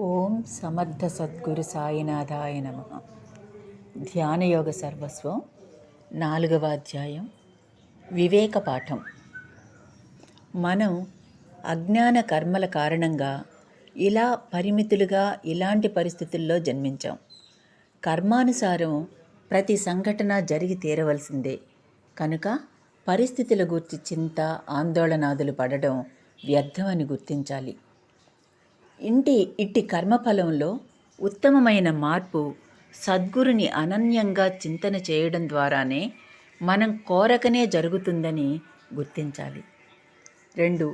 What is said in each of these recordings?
ఓం సమర్థ సద్గురు సాయినాథాయ నమ. ధ్యానయోగ సర్వస్వం నాలుగవ అధ్యాయం వివేక పాఠం. మనం అజ్ఞాన కర్మల కారణంగా ఇలా పరిమితులుగా ఇలాంటి పరిస్థితుల్లో జన్మించాం. కర్మానుసారం ప్రతి సంఘటన జరిగి తీరవలసిందే. కనుక పరిస్థితుల గురించి చింత ఆందోళనాదులు పడడం వ్యర్థమని గుర్తించాలి. ఇంటి ఇట్టి కర్మఫలంలో ఉత్తమమైన మార్పు సద్గురుని అనన్యంగా చింతన చేయడం ద్వారానే మనం కోరకనే జరుగుతుందని గుర్తించాలి. రెండు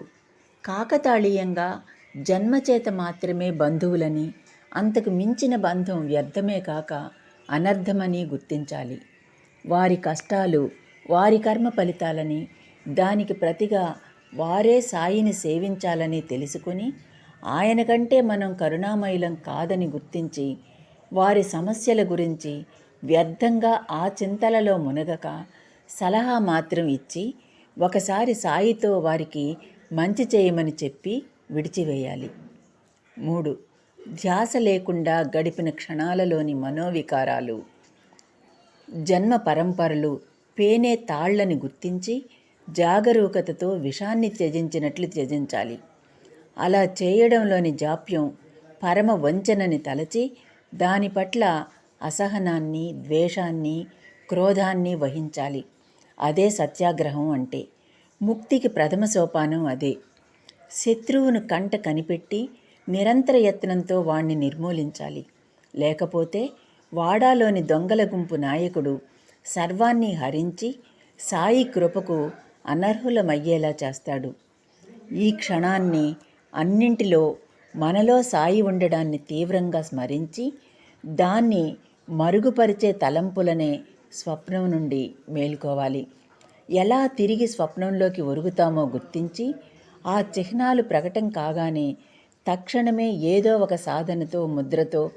కాకతాళీయంగా జన్మచేత మాత్రమే బంధువులని అంతకు మించిన బంధం వ్యర్థమే కాక అనర్థమని గుర్తించాలి. వారి కష్టాలు వారి కర్మ ఫలితాలని దానికి ప్రతిగా వారే సాయిని సేవించాలని తెలుసుకుని ఆయన కంటే మనం కరుణామయులం కాదని గుర్తించి వారి సమస్యల గురించి వ్యర్థంగా ఆ చింతలలో మునగక సలహా మాత్రం ఇచ్చి ఒకసారి సాయితో వారికి మంచి చేయమని చెప్పి విడిచివేయాలి. మూడు. ధ్యాస లేకుండా గడిపిన క్షణాలలోని మనోవికారాలు. జన్మ పరంపరలు పేనే తాళ్ళని గుర్తించి జాగరూకతతో విషాన్ని త్యజించినట్లు త్యజించాలి. అలా చేయడంలోని జాప్యం పరమ వంచనని తలచి దాని పట్ల అసహనాన్ని ద్వేషాన్ని క్రోధాన్ని వహించాలి. అదే సత్యాగ్రహం అంటే ముక్తికి ప్రథమ సోపానం అదే. శత్రువును కంట కనిపెట్టి నిరంతర యత్నంతో వాణ్ణి నిర్మూలించాలి. లేకపోతే వాడాలోని దొంగల గుంపు నాయకుడు సర్వాన్ని హరించి సాయి కృపకు అనర్హులమయ్యేలా చేస్తాడు. ఈ క్షణాన్ని అన్నింటిలో మనలో సాయి ఉండడాన్ని తీవ్రంగా స్మరించి దాన్ని మరుగుపరిచే తలంపులనే స్వప్నం నుండి మేల్కోవాలి. ఎలా తిరిగి స్వప్నంలోకి ఒరుగుతామో గుర్తించి ఆ చిహ్నాలు ప్రకటం కాగానే తక్షణమే ఏదో ఒక సాధనతో ముద్రతో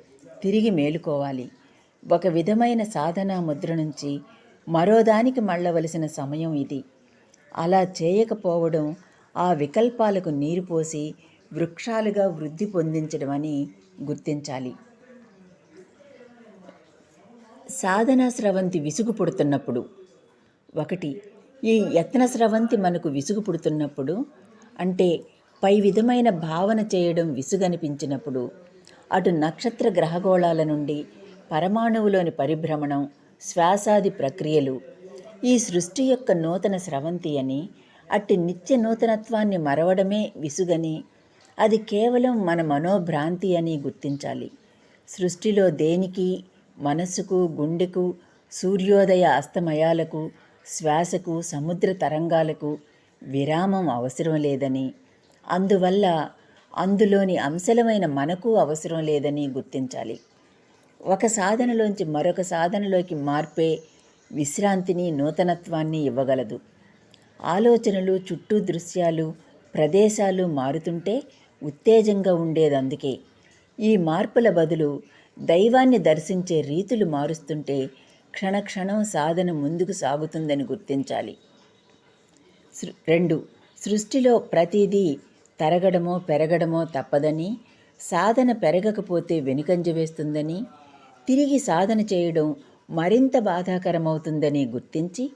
తిరిగి మేలుకోవాలి. ఒక విధమైన సాధనా ముద్ర నుంచి మరోదానికి మళ్ళవలసిన సమయం ఇది. అలా చేయకపోవడం ఆ వికల్పాలకు నీరు పోసి వృక్షాలుగా వృద్ధి పొందించడం అని గుర్తించాలి. సాధనా స్రవంతి విసుగు పుడుతున్నప్పుడు. ఒకటి ఈ యత్న స్రవంతి మనకు విసుగు పుడుతున్నప్పుడు అంటే పై విధమైన భావన చేయడం విసుగనిపించినప్పుడు అటు నక్షత్ర గ్రహగోళాల నుండి పరమాణువులోని పరిభ్రమణం శ్వాసాది ప్రక్రియలు ఈ సృష్టి యొక్క నూతన స్రవంతి అని అట్టి నిత్య నూతనత్వాన్ని మరవడమే విసుగని అది కేవలం మన మనోభ్రాంతి అని గుర్తించాలి. సృష్టిలో దేనికి మనస్సుకు గుండెకు సూర్యోదయ అస్తమయాలకు శ్వాసకు సముద్ర తరంగాలకు విరామం అవసరం లేదని అందువల్ల అందులోని అంశలమైన మనకు అవసరం లేదని గుర్తించాలి. ఒక సాధనలోంచి మరొక సాధనలోకి మార్పే విశ్రాంతిని నూతనత్వాన్ని ఇవ్వగలదు. ఆలోచనలు చుట్టూ దృశ్యాలు ప్రదేశాలు మారుతుంటే ఉత్తేజంగా ఉండేది అందుకే. ఈ మార్పుల బదులు దైవాన్ని దర్శించే రీతులు మారుస్తుంటే క్షణక్షణం సాధన ముందుకు సాగుతుందని గుర్తించాలి. రెండు సృష్టిలో ప్రతిదీ తరగడమో పెరగడమో తప్పదని సాధన పెరగకపోతే వెనుకంజ వేస్తుందని తిరిగి సాధన చేయడం మరింత బాధాకరమవుతుందని గుర్తించి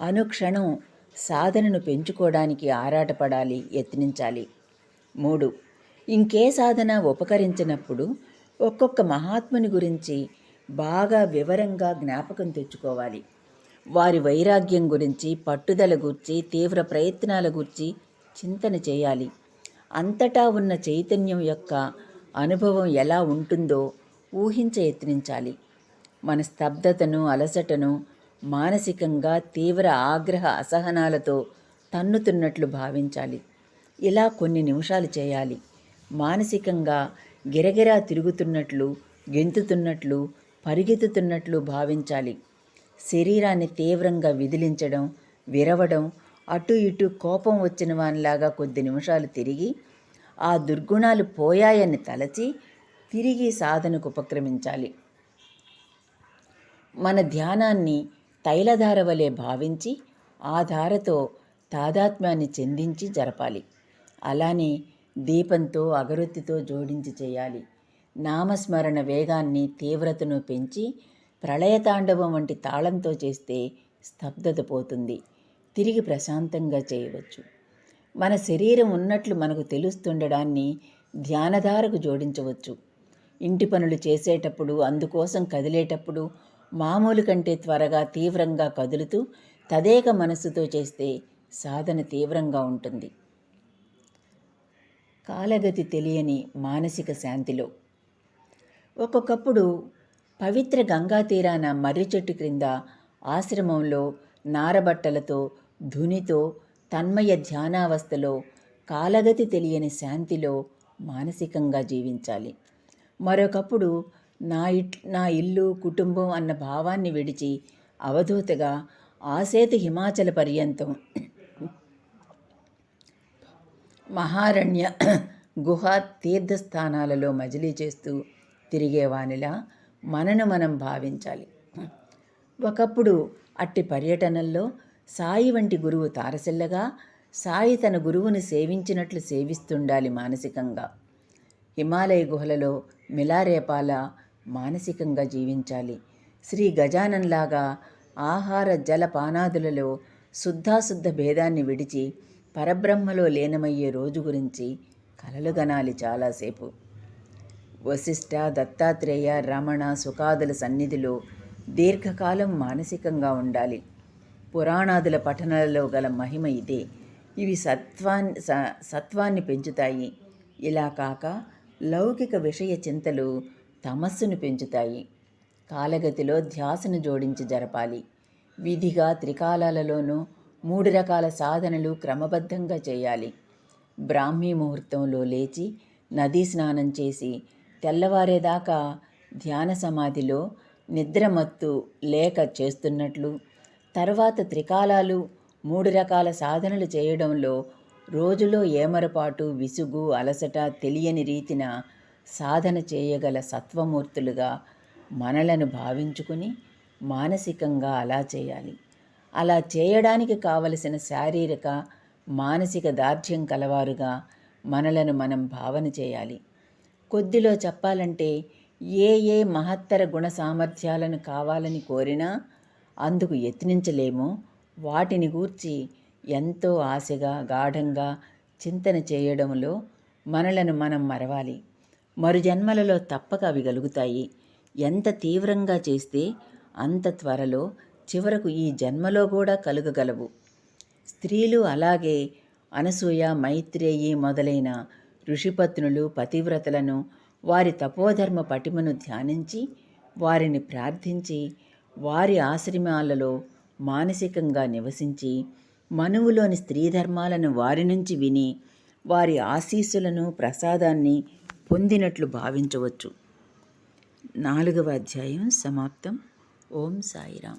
అనుక్షణం సాధనను పెంచుకోవడానికి ఆరాటపడాలి యత్నించాలి. మూడు ఇంకే సాధన ఉపకరించినప్పుడు ఒక్కొక్క మహాత్ముని గురించి బాగా వివరంగా జ్ఞాపకం తెచ్చుకోవాలి. వారి వైరాగ్యం గురించి పట్టుదల గురించి తీవ్ర ప్రయత్నాల గురించి చింతన చేయాలి. అంతటా ఉన్న చైతన్యం యొక్క అనుభవం ఎలా ఉంటుందో ఊహించ యత్నించాలి. మన స్తబ్దతను అలసటను మానసికంగా తీవ్ర ఆగ్రహ అసహనాలతో తన్నుతున్నట్లు భావించాలి. ఇలా కొన్ని నిమిషాలు చేయాలి. మానసికంగా గిరగిరా తిరుగుతున్నట్లు గెంతుతున్నట్లు పరిగెత్తుతున్నట్లు భావించాలి. శరీరాన్ని తీవ్రంగా విదిలించడం విరవడం అటు ఇటు కోపం వచ్చిన వానిలాగా కొద్ది నిమిషాలు తిరిగి ఆ దుర్గుణాలు పోయాయని తలచి తిరిగి సాధనకు ఉపక్రమించాలి. మన ధ్యానాన్ని తైలధార వలె భావించి ఆ ధారతో తాదాత్మ్యాన్ని చెందించి జరపాలి. అలానే దీపంతో అగరొత్తితో జోడించి చేయాలి. నామస్మరణ వేగాన్ని తీవ్రతను పెంచి ప్రళయతాండవం వంటి తాళంతో చేస్తే స్తబ్దత పోతుంది. తిరిగి ప్రశాంతంగా చేయవచ్చు. మన శరీరం ఉన్నట్లు మనకు తెలుస్తుండడాన్ని ధ్యానధారకు జోడించవచ్చు. ఇంటి పనులు చేసేటప్పుడు అందుకోసం కదిలేటప్పుడు మామూలు కంటే త్వరగా తీవ్రంగా కదులుతూ తదేక మనస్సుతో చేస్తే సాధన తీవ్రంగా ఉంటుంది. కాలగతి తెలియని మానసిక శాంతిలో. ఒక్కొక్కప్పుడు పవిత్ర గంగా తీరాన మర్రి చెట్టు క్రింద ఆశ్రమంలో నారబట్టలతో ధునితో తన్మయ ధ్యానావస్థలో కాలగతి తెలియని శాంతిలో మానసికంగా జీవించాలి. మరొకప్పుడు నా ఇట్ నా ఇల్లు కుటుంబం అన్న భావాన్ని విడిచి అవధూతగా ఆసేతు హిమాచల పర్యంతం మహారణ్య గుహ తీర్థస్థానాలలో మజిలీ చేస్తూ తిరిగేవానిలా మనను మనం భావించాలి. ఒకప్పుడు అట్టి పర్యటనల్లో సాయి వంటి గురువు తారసిల్లగా సాయి తన గురువును సేవించినట్లు సేవిస్తుండాలి మానసికంగా. హిమాలయ గుహలలో మిలారేపాల మానసికంగా జీవించాలి. శ్రీ గజానంలాగా ఆహార జలపానాదులలో శుద్ధాశుద్ధ భేదాన్ని విడిచి పరబ్రహ్మలో లీనమయ్యే రోజు గురించి కలలుగనాలి చాలాసేపు. వశిష్ఠ దత్తాత్రేయ రమణ సుఖాదుల సన్నిధిలో దీర్ఘకాలం మానసికంగా ఉండాలి. పురాణాదుల పఠనాలలో గల మహిమ ఇదే. ఇవి సత్వాన్ని సత్వాన్ని పెంచుతాయి. ఇలా కాక లౌకిక విషయ చింతలు తమస్సును పెంచుతాయి. కాలగతిలో ధ్యాసను జోడించి జరపాలి. విధిగా త్రికాలాలలోనూ మూడు రకాల సాధనలు క్రమబద్ధంగా చేయాలి. బ్రాహ్మీ ముహూర్తంలో లేచి నదీ స్నానం చేసి తెల్లవారేదాకా ధ్యాన సమాధిలో నిద్రమత్తు లేక చేస్తున్నట్లు తర్వాత త్రికాలాలు మూడు రకాల సాధనలు చేయడంలో రోజులో ఏమరపాటు విసుగు అలసట తెలియని రీతిన సాధన చేయగల సత్వమూర్తులుగా మనలను భావించుకుని మానసికంగా అలా చేయాలి. అలా చేయడానికి కావలసిన శారీరక మానసిక దార్ఢ్యం కలవారుగా మనలను మనం భావన చేయాలి. కొద్దిలో చెప్పాలంటే ఏ ఏ మహత్తర గుణ సామర్థ్యాలను కావాలని కోరినా అందుకు యత్నించలేమో. వాటిని గూర్చి ఎంతో ఆశగా గాఢంగా చింతన చేయడంలో మనలను మనం మరవాలి. మరు జన్మలలో తప్పక అవి కలుగుతాయి. ఎంత తీవ్రంగా చేస్తే అంత త్వరలో చివరకు ఈ జన్మలో కూడా కలుగగలవు. స్త్రీలు అలాగే అనసూయ మైత్రేయి మొదలైన ఋషిపత్నులు పతివ్రతలను వారి తపోధర్మ పటిమను ధ్యానించి వారిని ప్రార్థించి వారి ఆశ్రమాలలో మానసికంగా నివసించి మనువులోని స్త్రీ ధర్మాలను వారి నుంచి విని వారి ఆశీస్సులను ప్రసాదాన్ని పొందినట్లు భావించవచ్చు. నాలుగవ అధ్యాయం సమాప్తం. ఓం సాయిరామ్.